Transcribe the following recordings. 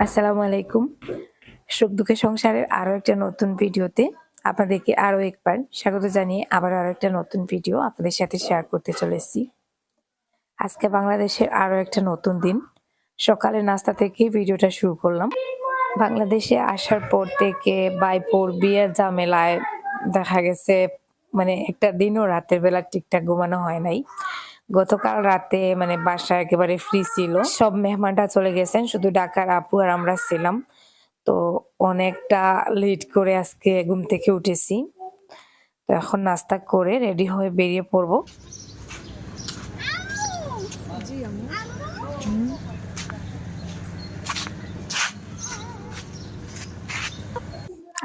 আসসালামু আলাইকুম। সুখ দুঃখের সংসারের আরও একটা নতুন ভিডিওতে আপনাদেরকে আরও একবার স্বাগত জানিয়ে আবার আরও একটা নতুন ভিডিও আপনাদের সাথে শেয়ার করতে চলেছি। আজকে বাংলাদেশের আরও একটা নতুন দিন। সকালে নাস্তা থেকে ভিডিওটা শুরু করলাম। বাংলাদেশে আসার পর থেকে বাইপোর বিয়ের ঝামেলায় দেখা গেছে মানে একটা দিনও রাতের বেলা ঠিকঠাক ঘুমানো হয় নাই। গতকাল রাতে মানে বাসা একেবারে ফ্রি ছিল। সব মেহমানরা চলে গেছেন, শুধু ডাকার আপু আর আমরা ছিলাম। তো অনেকটা লেট করে আজকে ঘুম থেকে উঠেছি। তো এখন নাস্তা করে রেডি হয়ে বেরিয়ে পড়ব।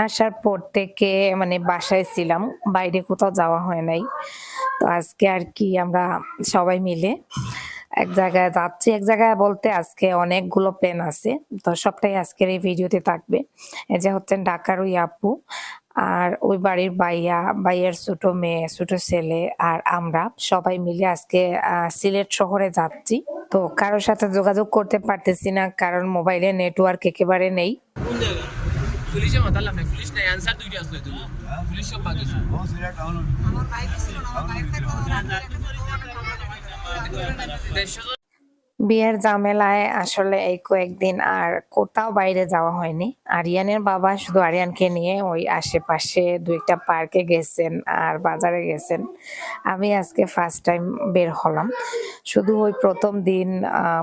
আসার পর থেকে মানে বাসায় ছিলাম, বাইরে কোথাও যাওয়া হয় নাই। তো আজকে আর কি আমরা সবাই মিলে এক জায়গায় যাচ্ছি, এক জায়গায় বলতে আজকে অনেকগুলো প্ল্যান আছে। তো সবটাই আজকের এই ভিডিওতে থাকবে। এই যে হচ্ছেন ঢাকার ওই আপু আর ওই বাড়ির বাইয়া বাইয়ের ছোট মেয়ে, ছোট ছেলে আর আমরা সবাই মিলে আজকে সিলেট শহরে যাচ্ছি। তো কারোর সাথে যোগাযোগ করতে পারতেছি না, কারণ মোবাইলে নেটওয়ার্ক একেবারে নেই। পুলিশে মাতাল না পুলিশ নাই অ্যান্সার দুইটা আসলে তুমি পুলিশ সব বাকি দেড়শো বিয়ের ঝামেলায় আসলে এই কয়েকদিন আর কোথাও বাইরে যাওয়া হয়নি। আরিয়ানের বাবা শুধু আরিয়ানকে নিয়ে ওই আশেপাশে দু একটা পার্কে গেছেন আর বাজারে গেছেন। আমি আজকে ফার্স্ট টাইম বের হলাম। শুধু ওই প্রথম দিন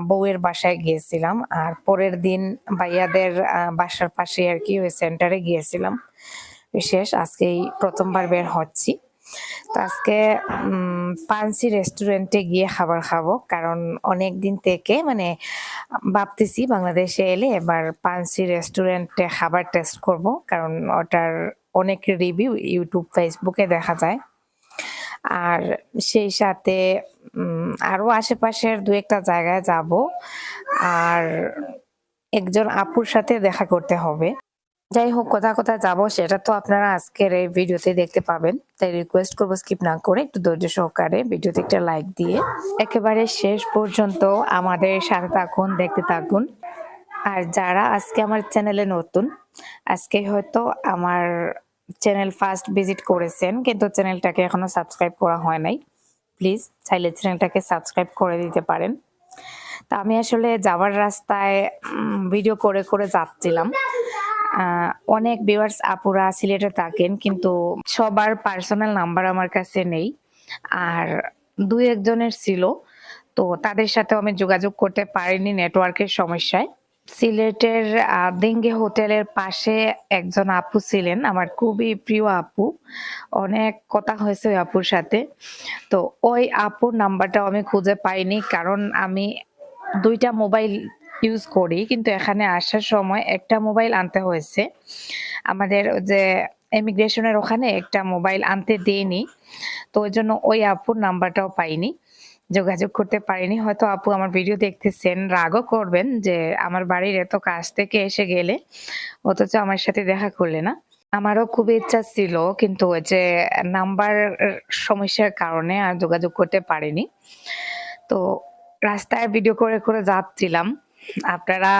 বউয়ের বাসায় গিয়েছিলাম আর পরের দিন ভাইয়াদের বাসার পাশে আর কি ওই সেন্টারে গিয়েছিলাম। বিশেষ আজকেই প্রথমবার বের হচ্ছি। তো আজকে পানসি রেস্টুরেন্টে গিয়ে খাবার খাব। কারণ অনেক দিন থেকে মানে ভাবতেছি বাংলাদেশে এলে এবার পানসি রেস্টুরেন্টে খাবার টেস্ট করব। কারণ ওটার অনেক রিভিউ ইউটিউব ফেসবুকে দেখা যায়। আর সেই সাথে আরও আশেপাশের দু একটা জায়গায় যাব। আর একজন আপুর সাথে দেখা করতে হবে। যাই হোক কোথা কোথায় যাব সেটা তো আপনারা আজকের এই ভিডিওতে দেখতে পাবেন। তাই রিকোয়েস্ট করব স্কিপ না করে একটু ধৈর্য সহকারে ভিডিওতে একটা লাইক দিয়ে একেবারে শেষ পর্যন্ত আমাদের সাথে থাকুন, দেখতে থাকুন। আর যারা আজকে আমার চ্যানেলে নতুন, আজকে হয়তো আমার চ্যানেল ফার্স্ট ভিজিট করেছেন, কিন্তু চ্যানেলটাকে এখনও সাবস্ক্রাইব করা হয় নাই প্লিজ চাইলে চ্যানেলটাকে সাবস্ক্রাইব করে দিতে পারেন। তা আমি আসলে যাওয়ার রাস্তায় ভিডিও করে করে যাচ্ছিলাম। অনেক ভিউয়ার্স আপুরা, সিলেটে থাকেন, কিন্তু সবার পার্সোনাল নাম্বার আমার কাছে নেই। আর দুই একজনের ছিল, তো তাদের সাথেও আমি যোগাযোগ করতে পারিনি নেটওয়ার্কের সমস্যায়। সিলেটের দেঙ্গে হোটেলের পাশে একজন আপু ছিলেন, আমার খুবই প্রিয় আপু। অনেক কথা হয়েছে ওই আপুর সাথে। তো ওই আপুর নাম্বারটাও আমি খুঁজে পাইনি, কারণ আমি দুইটা মোবাইল ইউজ করি, কিন্তু এখানে আসার সময় একটা মোবাইল আনতে হয়েছে। আমাদের যে ইমিগ্রেশনের ওখানে একটা মোবাইল আনতে দেয়নি তো ওই জন্য ওই আপুর নাম্বারটাও পাইনি। যোগাযোগ করতে পারিনি, হয়তো আপু আমার ভিডিও দেখতেছেন, রাগও করবেন যে আমার বাড়ির এত কাছ থেকে এসে গেলে, অথচ আমার সাথে দেখা করলে না। আমারও খুব ইচ্ছা ছিল, কিন্তু ওই যে নাম্বার সমস্যার কারণে আর যোগাযোগ করতে পারিনি। তো রাস্তায় ভিডিও করে করে যাচ্ছিলাম। আপনারা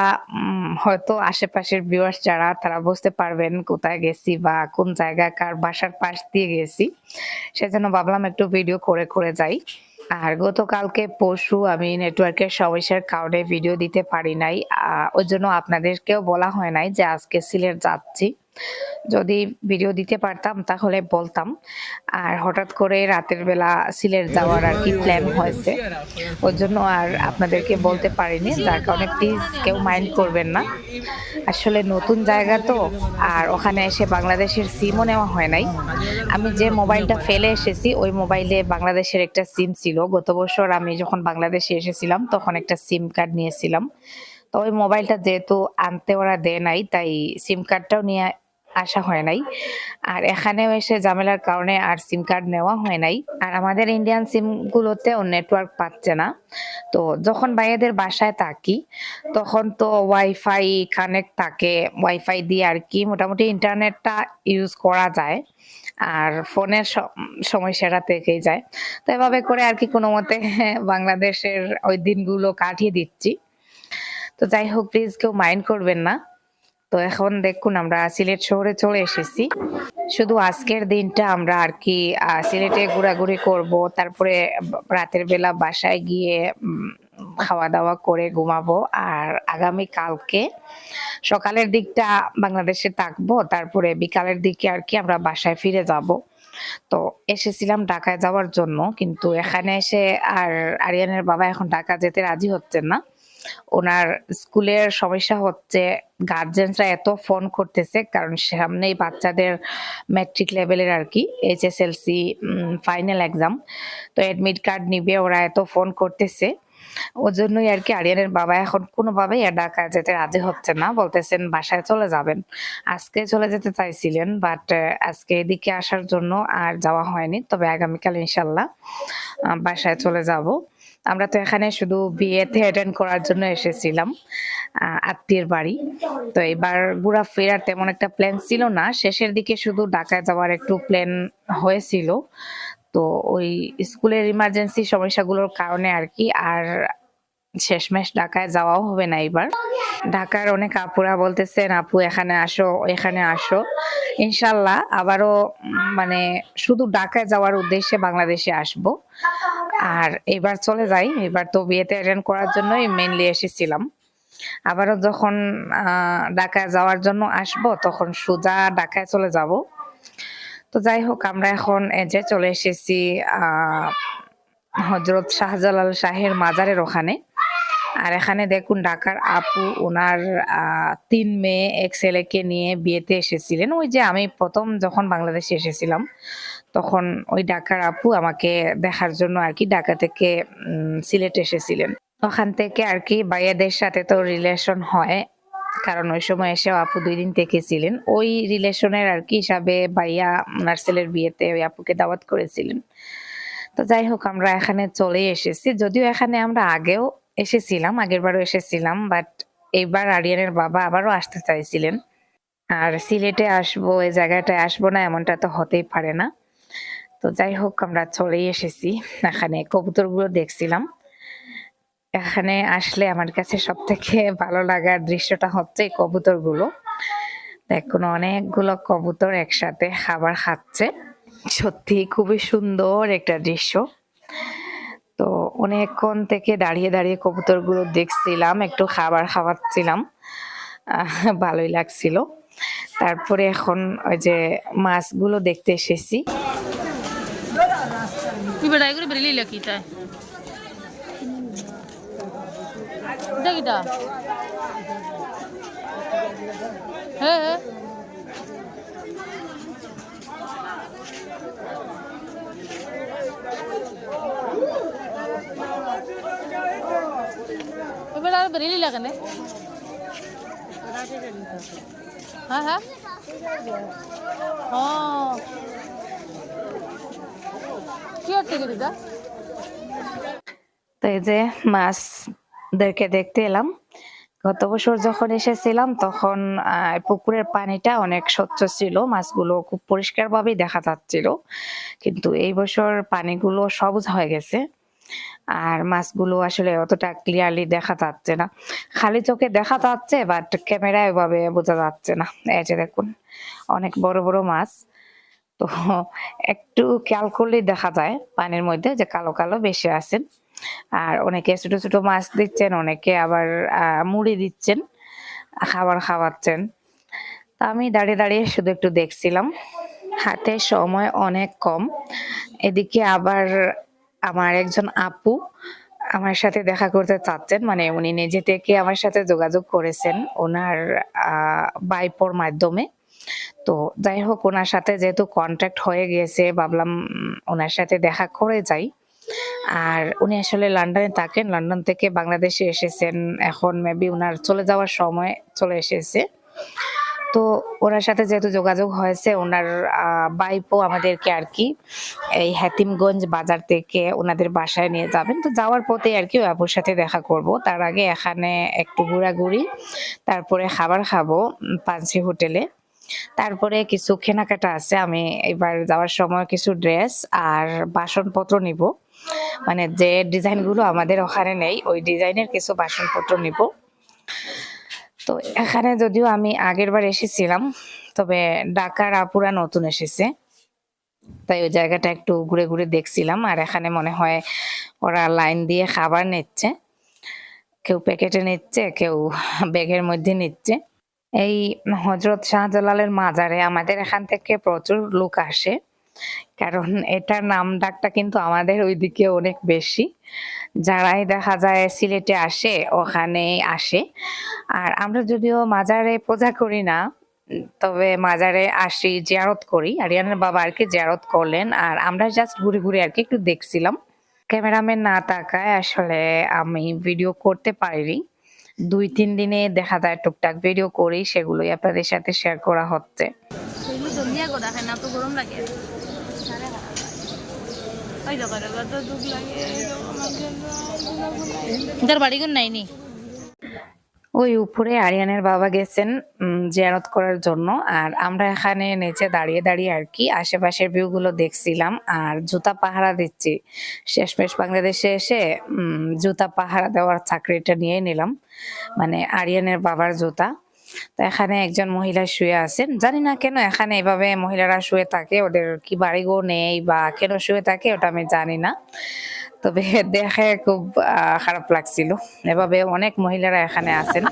হয়তো আশেপাশের ভিউয়ার্স যারা, তারা বুঝতে পারবেন কোথায় গেছি বা কোন জায়গা কার বাসার পাশ দিয়ে গেছি। সেজন্য ভাবলাম একটু ভিডিও করে করে যাই। আর গতকালকে পরশু আমি নেটওয়ার্কের সমস্যার কারণে ভিডিও দিতে পারি নাই। ওই জন্য আপনাদেরকেও বলা হয় নাই যে আজকে সিলেট যাচ্ছি। যদি ভিডিও দিতে পারতাম, তাহলে বলতাম। আর হঠাৎ করে রাতের বেলা সিলেট যাওয়ার আর কি প্ল্যান হয়েছে। ওর জন্য আর আপনাদেরকে বলতে পারিনি, যার কারণে প্লিজ কেউ মাইন্ড করবেন না। আসলে নতুন জায়গা তো, আর ওখানে এসে বাংলাদেশের সিমও নেওয়া হয় নাই। আমি যে মোবাইলটা ফেলে এসেছি, ওই মোবাইলে বাংলাদেশের একটা সিম ছিল। গত বছর আমি যখন বাংলাদেশে এসেছিলাম, তখন একটা সিম কার্ড নিয়েছিলাম। তো ওই মোবাইলটা যেহেতু আনতে ওরা দেয় নাই, তাই সিম কার্ডটাও নিয়ে আসা হয় নাই। আর এখানেও এসে ঝামেলার কারণে আর সিম কার্ড নেওয়া হয় নাই। আর আমাদের ইন্ডিয়ান সিম গুলোতেও নেটওয়ার্ক পাচ্ছে না। তো যখন ভাইয়াদের বাসায় থাকি, তখন তো ওয়াইফাই কানেক্ট থাকে। ওয়াইফাই দিয়ে আর কি মোটামুটি ইন্টারনেটটা ইউজ করা যায়। আর ফোনের স- সমস্যাটা থেকেই যায়। তো এভাবে করে আর কি কোনো মতে বাংলাদেশের ওই দিনগুলো কাটিয়ে দিচ্ছি। তো যাই হোক প্লিজ কেউ মাইন্ড করবেন না। তো এখন দেখুন, আমরা সিলেট শহরে চলে এসেছি। শুধু আজকের দিনটা আমরা আর কি সিলেটে ঘোরাঘুরি করব, তারপরে রাতের বেলা বাসায় গিয়ে খাওয়া দাওয়া করে ঘুমাবো। আর আগামী কালকে সকালের দিকটা বাংলাদেশে থাকব, তারপরে বিকালের দিকে আর কি আমরা বাসায় ফিরে যাব। তো এসেছিলাম ঢাকায় যাওয়ার জন্য, কিন্তু এখানে এসে আর আরিয়ানের বাবা এখন ঢাকা যেতে রাজি হচ্ছেন না। ওনার স্কুলের সমস্যা হচ্ছে গার্জেনরা এত ফোন করতেছে, কারণ সামনেই বাচ্চাদের ম্যাট্রিক লেভেলের আর কি এইচএসএলসি ফাইনাল এক্সাম তো অ্যাডমিট কার্ড নিবে, ওরা এত ফোন করতেছে। ওর জন্যই আর কি আরিয়ানের বাবা এখন কোনোভাবেই আর ঢাকা যেতে রাজি হচ্ছে না, বলতেছেন বাসায় চলে যাবেন। আজকে চলে যেতে চাইছিলেন বাট আজকে এদিকে আসার জন্য আর যাওয়া হয়নি, তবে আগামীকাল ইনশাল্লাহ বাসায় চলে যাব। আমরা তো এখানে শুধু বিয়েতে অ্যাটেন্ড করার জন্য এসেছিলাম আত্মীয়ের বাড়ি। তো এবার ঘোরা ফেরার তেমন একটা প্ল্যান ছিল না। শেষের দিকে শুধু ঢাকায় যাওয়ার একটু প্ল্যান হয়েছিল। তো ওই স্কুলের ইমার্জেন্সি সমস্যাগুলোর কারণে আর কি, আর শেষমেশ ঢাকায় যাওয়াও হবে না এবার। ঢাকার অনেক আপুরা বলতেছেন, আপু, এখানে আসো এখানে আসো। ইনশাল্লাহ আবারও মানে শুধু ঢাকায় যাওয়ার উদ্দেশ্যে বাংলাদেশে আসব। আর এবার চলে যাই। এবার তো বিয়েতে অ্যাটেন্ড করার জন্যই মেনলি এসেছিলাম। আবারও যখন ঢাকায় যাওয়ার জন্য আসব, তখন সোজা ঢাকায় চলে যাব। তো যাই হোক, আমরা এখন যে চলে এসেছি হজরত শাহজালাল শাহের মাজারের ওখানে। আর এখানে দেখুন, ঢাকার আপু, ওনার তিন মেয়ে, এক ছেলেকে নিয়ে বিয়েতে এসেছিলেন। ওই যে আমি প্রথম যখন বাংলাদেশে এসেছিলাম তখন ওই ঢাকার আপু আমাকে দেখার জন্য আর কি ঢাকা থেকে সিলেট এসেছিলেন। ওখান থেকে আর কি ভাইয়াদের সাথে তো রিলেশন হয়, কারণ ওই সময় এসে আপু দুই দিন থেকেছিলেন। ওই রিলেশনের আর কি হিসাবে ভাইয়া ওনার ছেলের বিয়েতে ওই আপুকে দাওয়াত করেছিলেন। তো যাই হোক, আমরা এখানে চলে এসেছি। যদিও এখানে আমরা আগেও এসেছিলাম আগের বারও এসেছিলাম বাট এইবার আরিয়ানের বাবা আবারও আসতে চাইছিলেন। আর সিলেটে আসব, এই জায়গাটায় আসব না, এমনটা তো হতেই পারে না। তো যাই হোক, আমরা চলেই এসেছি। এখানে কবুতরগুলো দেখছিলাম। এখানে আসলে আমার কাছে সব থেকে ভালো লাগার দৃশ্যটা হচ্ছে কবুতরগুলো। দেখুন, অনেকগুলো কবুতর একসাথে খাবার খাচ্ছে। সত্যি খুবই সুন্দর একটা দৃশ্য। তো অনেকক্ষণ থেকে দাঁড়িয়ে দাঁড়িয়ে কবুতরগুলো দেখছিলাম, একটু খাবার খাওয়াচ্ছিলাম। ভালোই লাগছিল। তারপরে এখন ওই যে মাছগুলো দেখতে এসেছি। বেড়াই করে বেরিয়ে লেখি তাই দেখি দেখিটা হ্যাঁ এবার আর বেরিয়ে লাগে না হ্যাঁ হ্যাঁ ও তো এই যে মাছদেরকে দেখতে এলাম। গত বছর যখন এসেছিলাম, তখন পুকুরের পানিটা অনেক স্বচ্ছ ছিল। মাছগুলো খুব পরিষ্কার ভাবেই দেখা যাচ্ছিল। কিন্তু এই বছর পানিগুলো সবুজ হয়ে গেছে। আর মাছগুলো আসলে অতটা ক্লিয়ারলি দেখা যাচ্ছে না। খালি চোখে দেখা যাচ্ছে বাট ক্যামেরায় ওভাবে বোঝা যাচ্ছে না। এই যে দেখুন, অনেক বড় বড় মাছ। তো একটু খেয়াল করলেই দেখা যায় পানির মধ্যে যে কালো কালো বেশি আছেন। আর অনেকে ছোট ছোট মাছ দিচ্ছেন, অনেকে আবার মুড়ি দিচ্ছেন, খাবার খাওয়াচ্ছেন। তা আমি দাঁড়িয়ে দাঁড়িয়ে শুধু একটু দেখছিলাম হাতে সময় অনেক কম। এদিকে আবার আমার একজন আপু আমার সাথে দেখা করতে চাচ্ছেন মানে উনি নিজে থেকে আমার সাথে যোগাযোগ করেছেন, ওনার বাইপোর মাধ্যমে। তো যাই হোক ওনার সাথে যেহেতু কন্ট্যাক্ট হয়ে গিয়েছে, ভাবলাম ওনার সাথে দেখা করে যাই। আর উনি আসলে লন্ডনে থাকেন, লন্ডন থেকে বাংলাদেশে এসেছেন। এখন মেবি ওনার চলে যাওয়ার সময় চলে এসেছে। তো ওনার সাথে যেহেতু যোগাযোগ হয়েছে, ওনার বাইপো আমাদেরকে আর কি, এই হাতিমগঞ্জ বাজার থেকে ওনাদের বাসায় নিয়ে যাবেন। তো যাওয়ার পথে আর কি আপুর সাথে দেখা করব। তার আগে এখানে একটু ঘোরাঘুরি, তারপরে খাবার খাব পাঞ্চি হোটেলে। তারপরে কিছু কেনাকাটা আছে, আমি এবার যাওয়ার সময় কিছু ড্রেস আর বাসনপত্র নিব। মানে যে ডিজাইনগুলো আমাদের ওখানে নেই, ওই ডিজাইনের কিছু বাসনপত্র নিব। তো এখানে যদিও আমি আগের বার এসেছিলাম, তবে ঢাকার আপুরা নতুন এসেছে। তাই ওই জায়গাটা একটু ঘুরে ঘুরে দেখছিলাম, আর এখানে মনে হয় ওরা লাইন দিয়ে খাবার নিচ্ছে। কেউ প্যাকেটে নিচ্ছে, কেউ ব্যাগের মধ্যে নিচ্ছে। এই হজরত শাহজালালের মাজারে আমাদের এখান থেকে প্রচুর লোক আসে, কারণ এটার নাম ডাকটা কিন্তু আমাদের ওইদিকে অনেক বেশি। যারাই দেখা যায় সিলেটে আসে, ওখানে আসে। আর আমরা যদিও মাজারে পূজা করি না, তবে মাজারে আসি, জিয়ারত করি। আরিয়ানের বাবা আর কি জিয়ারত করলেন, আর আমরা জাস্ট ঘুরে ঘুরে আর কি একটু দেখছিলাম। ক্যামেরাম্যান না তাকায় আসলে আমি ভিডিও করতে পারিনি। দুই তিন দিনে দেখা যায় টুকটাক ভিডিও করি সেগুলোই আপনাদের সাথে শেয়ার করা হচ্ছে। গরম লাগে। তার বাড়ি কোন নাই নি? ওই উপরে আরিয়ানের বাবা গেছেন জিয়ারত করার জন্য। আর আমরা এখানে নিচে দাঁড়িয়ে দাঁড়িয়ে আর কি আশেপাশের ভিউ গুলো দেখছিলাম। আর জুতা পাহারা দিচ্ছি। শেষমেশ বাংলাদেশে এসে জুতা পাহারা দেওয়ার চাকরিটা নিয়ে নিলাম। মানে আরিয়ানের বাবার জুতা। তো এখানে একজন মহিলা শুয়ে আছেন। জানি না কেন এখানে এভাবে মহিলারা শুয়ে থাকে। ওদের কি বাড়িগো নেই বা কেন শুয়ে থাকে ওটা আমি জানি না। তবে দেখে খুব আহ, খারাপ লাগছিল। এভাবে অনেক মহিলারা এখানে আছেন।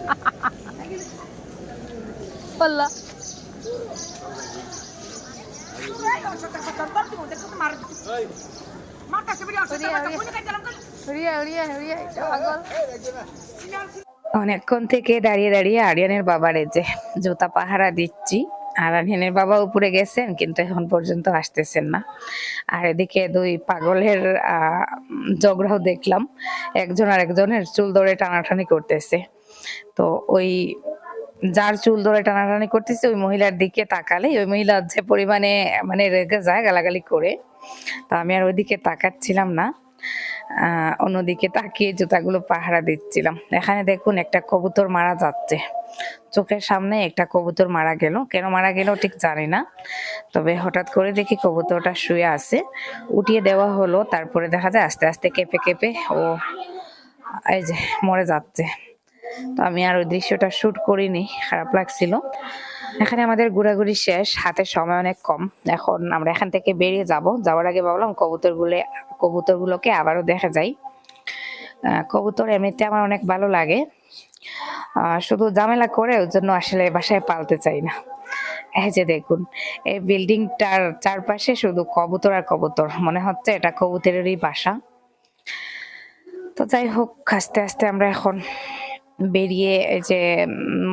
অনেকক্ষণ থেকে দাঁড়িয়ে দাঁড়িয়ে আরিয়ানের বাবার যে জুতা পাহারা দিচ্ছি। আর আরিয়ানের বাবা উপরে গেছেন, কিন্তু এখন পর্যন্ত আসতেছেন না। আর এদিকে দুই পাগলের ঝগড়াও দেখলাম। একজন আর একজনের চুল ধরে টানাটানি করতেছে। তো ওই যার চুল ধরে টানাটানি করতেছে, ওই মহিলার দিকে তাকালে ওই মহিলা যে পরিমাণে মানে রেগে যায় গালাগালি করে, তো আমি আর ওইদিকে তাকাচ্ছিলাম না। অন্যদিকে তাকিয়ে জুতাগুলো পাহারা দিচ্ছিলাম। এখানে দেখুন একটা কবুতর মারা যাচ্ছে। চোখের সামনে একটা কবুতর মারা গেল। কেন মারা গেল ঠিক জানি না। তবে হঠাৎ করে দেখি কবুতরটা শুয়ে আছে। উঠিয়ে দেওয়া হলো, তারপরে দেখা যায় আস্তে আস্তে কেঁপে কেঁপে ও এই যে মরে যাচ্ছে। তো আমি আর ওই দৃশ্যটা শ্যুট করিনি, খারাপ লাগছিল। এখানে আমাদের ঘোরাঘুরি শেষ, হাতে সময় অনেক কম। এখন আমরা এখান থেকে বেরিয়ে যাব। যাওয়ার আগে ভাবলাম কবুতর গুলো কবুতর গুলোকে আবারও দেখা যায়। কবুতর এমনিতে আমার অনেক ভালো লাগে। শুধু ঝামেলা করে ওর জন্য আসলে বাসায় পালতে চাই না। এই যে দেখুন, এই বিল্ডিংটার চারপাশে শুধু কবুতর আর কবুতর, মনে হচ্ছে এটা কবুতরেরই বাসা। তো যাই হোক, আস্তে আস্তে আমরা এখন বেরিয়ে যে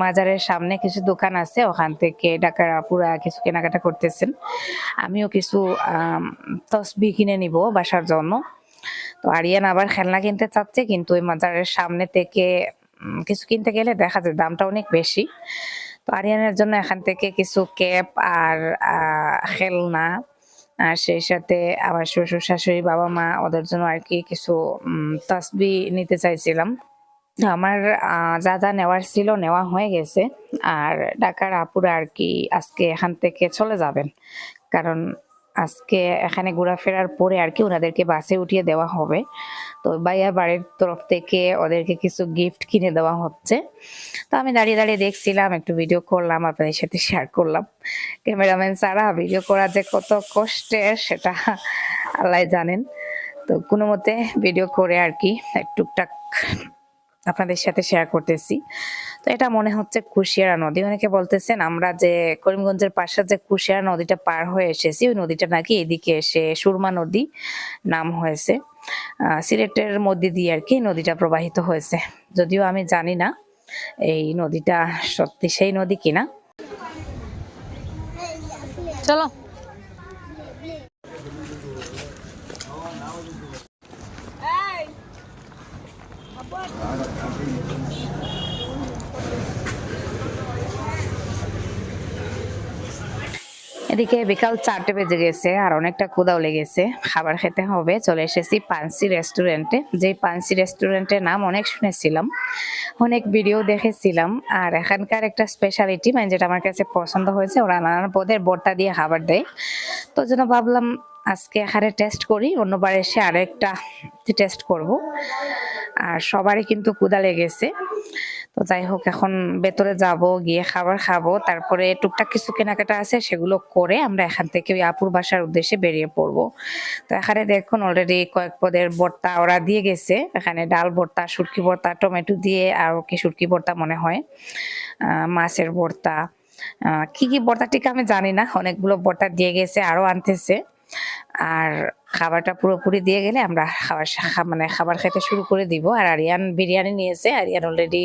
মাজারের সামনে কিছু দোকান আছে, ওখান থেকে ঢাকার আপুরা কিছু কেনাকাটা করতেছেন। আমিও কিছু তসবি কিনে নিব বাসার জন্য। তো আরিয়ান আবার খেলনা কিনতে চাচ্ছে, কিন্তু ওই মাজারের সামনে থেকে কিছু কিনতে গেলে দেখা যায় দামটা অনেক বেশি। তো আরিয়ানের জন্য এখান থেকে কিছু ক্যাপ আর খেলনা, আর সেই সাথে আমার শ্বশুর শাশুড়ি বাবা মা, ওদের জন্য আর কি কিছু তসবি নিতে চাইছিলাম। আমার যা যা নেওয়ার ছিল নেওয়া হয়ে গেছে। আর ঢাকার আপুরা আর কি আজকে এখান থেকে চলে যাবেন। কারণ আজকে এখানে ঘোরাফেরার পরে আর কি ওনাদেরকে বাসে উঠিয়ে দেওয়া হবে। তো ভাইয়া বাড়ির তরফ থেকে ওদেরকে কিছু গিফট কিনে দেওয়া হচ্ছে। তো আমি দাঁড়িয়ে দাঁড়িয়ে দেখছিলাম, একটু ভিডিও করলাম, আপনাদের সাথে শেয়ার করলাম। ক্যামেরাম্যান ছাড়া ভিডিও করা যে কত কষ্টের সেটা আল্লাহ জানেন। তো কোনো মতে ভিডিও করে আর কি টুকটাক আপনাদের সাথে শেয়ার করতেছি। তো এটা মনে হচ্ছে কুশিয়ারা নদী। অনেকে বলতেছেন, আমরা যে করিমগঞ্জের পাশে যে কুশিয়ারা নদীটা পার হয়ে এসেছি, ওই নদীটা নাকি এদিকে এসে সুরমা নদী নাম হয়েছে। সিলেটের মধ্যে দিয়ে আর কি নদীটা প্রবাহিত হয়েছে। যদিও আমি জানি না এই নদীটা সত্যি সেই নদী কিনা। চলো। এদিকে বিকাল চারটে বেজে গেছে আর অনেকটা ক্ষুদাও লেগেছে। খাবার খেতে হবে। চলে এসেছি পানসি রেস্টুরেন্টে। যে পানসি রেস্টুরেন্টের নাম অনেক শুনেছিলাম, অনেক ভিডিও দেখেছিলাম। আর এখানকার একটা স্পেশালিটি মানে যেটা আমার কাছে পছন্দ হয়েছে, ওরা নানান পদের বর্তা দিয়ে খাবার দেয়। তো জন্য ভাবলাম আজকে এখানে টেস্ট করি, অন্যবার এসে আরেকটা টেস্ট করব। আর সবারই কিন্তু কুদা লেগেছে। তো যাই হোক, এখন ভেতরে যাব, গিয়ে খাবার খাব। তারপরে টুকটাক কিছু কেনাকাটা আছে, সেগুলো করে আমরা এখান থেকে ওই আপুর বাসার উদ্দেশ্যে বেরিয়ে পড়ব। তো এখানে দেখুন অলরেডি কয়েক পদের ভর্তা ওরা দিয়ে গেছে। এখানে ডাল ভর্তা শুটকি ভর্তা, টমেটো দিয়ে আর কি শুটকি ভর্তা মনে হয় মাছের ভর্তা। কি কি ভর্তা ঠিক আমি জানি না, অনেকগুলো ভর্তা দিয়ে গেছে আরও আনতেছে। আর খাবারটা পুরোপুরি দিয়ে গেলে আমরা খাবার মানে খাবার খেতে শুরু করে দিব। আর আরিয়ান বিরিয়ানি নিয়েছে। আরিয়ান অলরেডি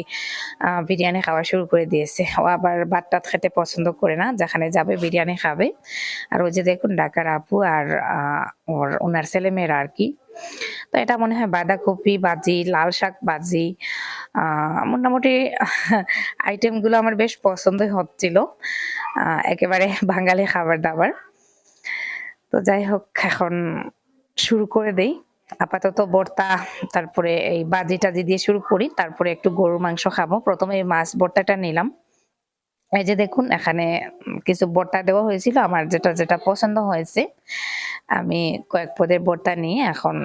বিরিয়ানি খাওয়া শুরু করে দিয়েছে। ও আবার ভাত টাত খেতে পছন্দ করে না, যেখানে যাবে বিরিয়ানি খাবে। আর ওই যে দেখুন, ডাকার আপু আর ওর, ওনার ছেলে মেয়েরা আর কি। তো এটা মনে হয় বাঁধাকপি বাজি, লাল শাক বাজি মোটামুটি আইটেমগুলো আমার বেশ পছন্দই হচ্ছিল। একেবারে বাঙালি খাবার দাবার। তো যাই হোক, এখন শুরু করে দেই। আপাতত ভর্তা, তারপরে এই বাজি টাজি দিয়ে শুরু করি, তারপরে একটু গরুর মাংস খাব। প্রথমে এই মাছ ভর্তাটা নিলাম। এই যে দেখুন, এখানে কিছু ভর্তা দেওয়া হয়েছিল, আমার যেটা যেটা পছন্দ হয়েছে। আমি কয়েক পদের ভর্তা নিয়ে এখন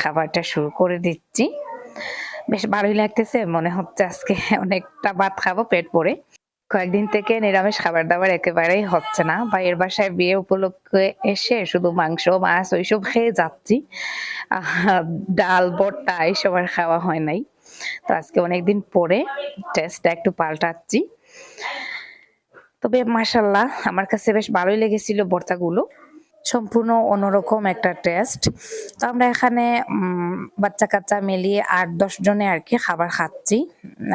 খাবারটা শুরু করে দিচ্ছি। বেশ ভালোই লাগতেছে, মনে হচ্ছে আজকে অনেকটা ভাত খাব পেট ভরে। কয়েকদিন থেকে নিরামিষ খাবার দাবার একেবারেই হচ্ছে না। বা এর বাসায় বিয়ে উপলক্ষে এসে শুধু মাংস, মাছ ওইসব খেয়ে যাচ্ছি। ডাল বট্টা এইসব আর খাওয়া হয় নাই। তো আজকে অনেকদিন পরে টেস্টটা একটু পাল্টাচ্ছি। তবে মাসাল্লাহ আমার কাছে বেশ ভালোই লেগেছিল ভর্তাগুলো। সম্পূর্ণ অন্যরকম একটা টেস্ট তো আমরা এখানে বাচ্চা কাচ্চা মিলিয়ে আট, দশ জনে আর কি খাবার খাচ্ছি।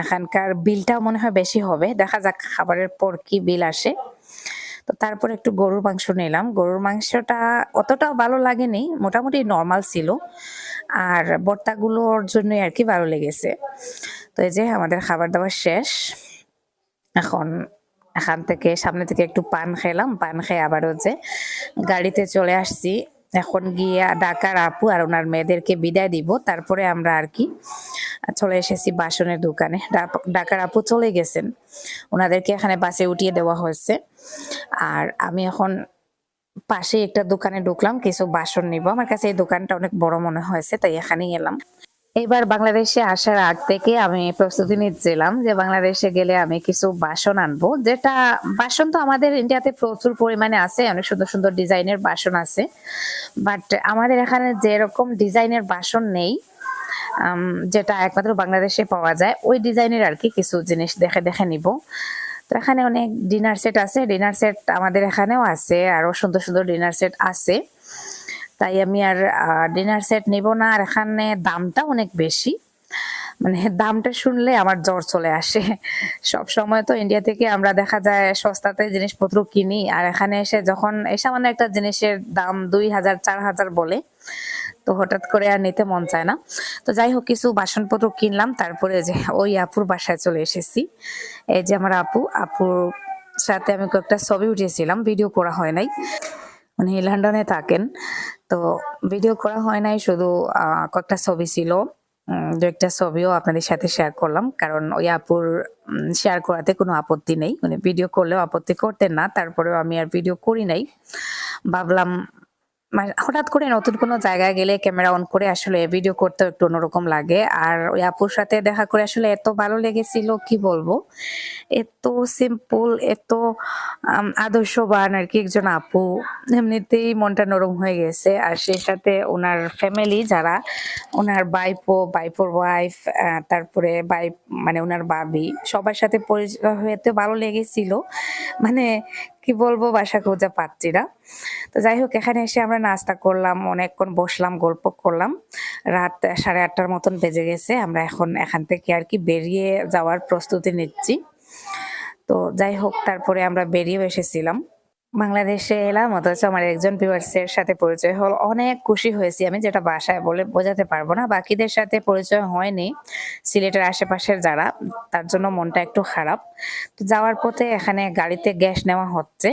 এখানকার বিলটাও মনে হয় বেশি হবে। দেখা যাক খাবারের পর কি বিল আসে। তো তারপর একটু গরুর মাংস নিলাম। গরুর মাংসটা অতটাও ভালো লাগেনি, মোটামুটি নর্মাল ছিল। আর বর্তাগুলোর জন্যই আর কি ভালো লেগেছে। তো এই যে আমাদের খাবার দাবার শেষ। এখন এখান থেকে সামনে থেকে একটু পান খেলাম, পান খেয়ে আবারও যে গাড়িতে চলে আসছি। এখন গিয়ে ডাকার আপু আর ওনার মেয়েদেরকে বিদায় দিব, তারপরে আমরা আর কি চলে এসেছি বাসনের দোকানে। ডা- ঢাকার আপু চলে গেছেন, ওনাদেরকে এখানে বাসে উঠিয়ে দেওয়া হয়েছে। আর আমি এখন পাশে একটা দোকানে ঢুকলাম, কিছু বাসন নিব। আমার কাছে এই দোকানটা অনেক বড় মনে হয়েছে, তাই এখানেই এলাম। এবার বাংলাদেশে আসার আগ থেকে আমি প্রস্তুতি নিচ্ছিলাম যে বাংলাদেশে গেলে আমি কিছু বাসন আনব। যেটা বাসন তো আমাদের ইন্ডিয়াতে প্রচুর পরিমাণে আছে, অনেক সুন্দর সুন্দর ডিজাইনের বাসন আছে। বাট আমাদের এখানে যেরকম ডিজাইনের বাসন নেই যেটা একমাত্র বাংলাদেশে পাওয়া যায়, ওই ডিজাইনের আর কি কিছু জিনিস দেখে দেখে নিব। তো এখানে অনেক ডিনার সেট আছে, ডিনার সেট আমাদের এখানেও আছে, আরও সুন্দর সুন্দর ডিনার সেট আছে। তাই আমি আর ডিনার সেট নিব না। আর এখানে দামটা অনেক বেশি। মানে দামটা শুনলে আমার জ্বর চলে আসে। সব সময় তো ইন্ডিয়া থেকে আমরা দেখা যায় সস্তাতে জিনিসপত্র কিনি। আর এখানে এসে যখন, এই সামান্য একটা জিনিসের দাম দুই হাজার, চার হাজার বলে, তো হঠাৎ করে আর নিতে মন চায় না। তো যাই হোক, কিছু বাসনপত্র কিনলাম। তারপরে যে ওই আপুর বাসায় চলে এসেছি। এই যে আমার আপু, আপুর সাথে আমি কয়েকটা ছবি উঠিয়েছিলাম। ভিডিও করা হয় নাই। উনি লন্ডনে থাকেন। তো ভিডিও করা হয় নাই, শুধু কয়েকটা ছবি ছিল। দু একটা ছবিও আপনাদের সাথে শেয়ার করলাম। কারণ ওই আপুর শেয়ার করাতে কোনো আপত্তি নেই। উনি ভিডিও করলেও আপত্তি করতেন না। তারপরেও আমি আর ভিডিও করি নাই। ভাবলাম হঠাৎ করে নতুন কোনো জায়গায় গেলে ক্যামেরা অন করে আসলে ভিডিও করতে একটু অন্যরকম লাগে। আর ওই আপুর সাথে দেখা করে আসলে এত ভালো লেগেছিল, কি বলব? এত সিম্পল এত আদর্শবান আর কি একজন আপু। এমনিতেই মনটা নরম হয়ে গেছে। আর সেই সাথে ওনার ফ্যামিলি যারা, ওনার বাইপো বাইপোর ওয়াইফ তারপরে বাই মানে ওনার বাবি সবার সাথে পরিচয় হয়েতে ভালো লেগেছিল। মানে কি বলব, বাসা খোঁজা পাচ্ছি না। তো যাই হোক, এখানে এসে আমরা নাস্তা করলাম, অনেকক্ষণ বসলাম, গল্প করলাম। রাত সাড়ে আটটার মতন বেজে গেছে, আমরা এখন এখান থেকে আর কি বেরিয়ে যাওয়ার প্রস্তুতি নিচ্ছি। তো যাই হোক, তারপরে আমরা বেরিয়েও এসেছিলাম। বাংলাদেশে এলাম, অথচ আমার একজন ভিউয়ার্সের সাথে পরিচয় হল। অনেক খুশি হয়েছি আমি যেটা বাসায় বলে বোঝাতে পারব না। বাকিদের সাথে পরিচয় হয়নি, সিলেটের আশেপাশের যারা, তার জন্য মনটা একটু খারাপ। তো যাওয়ার পথে এখানে গাড়িতে গ্যাস নেওয়া হচ্ছে,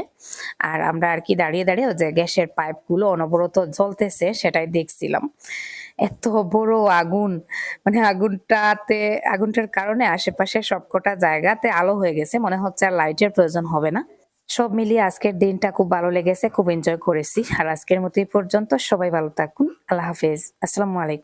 আর আমরা আর কি দাঁড়িয়ে দাঁড়িয়ে যে গ্যাসের পাইপগুলো অনবরত জ্বলতেছে সেটাই দেখছিলাম। এত বড় আগুন মানে আগুনটাতে, আগুনটার কারণে আশেপাশে সবকটা জায়গাতে আলো হয়ে গেছে, মনে হচ্ছে আর লাইটের প্রয়োজন হবে না। সব মিলিয়ে আজকের দিনটা খুব ভালো লেগেছে, খুব এনজয় করেছি। আর আজকের মতো এই পর্যন্ত সবাই ভালো থাকুন, আল্লাহ হাফেজ। আসসালামু আলাইকুম।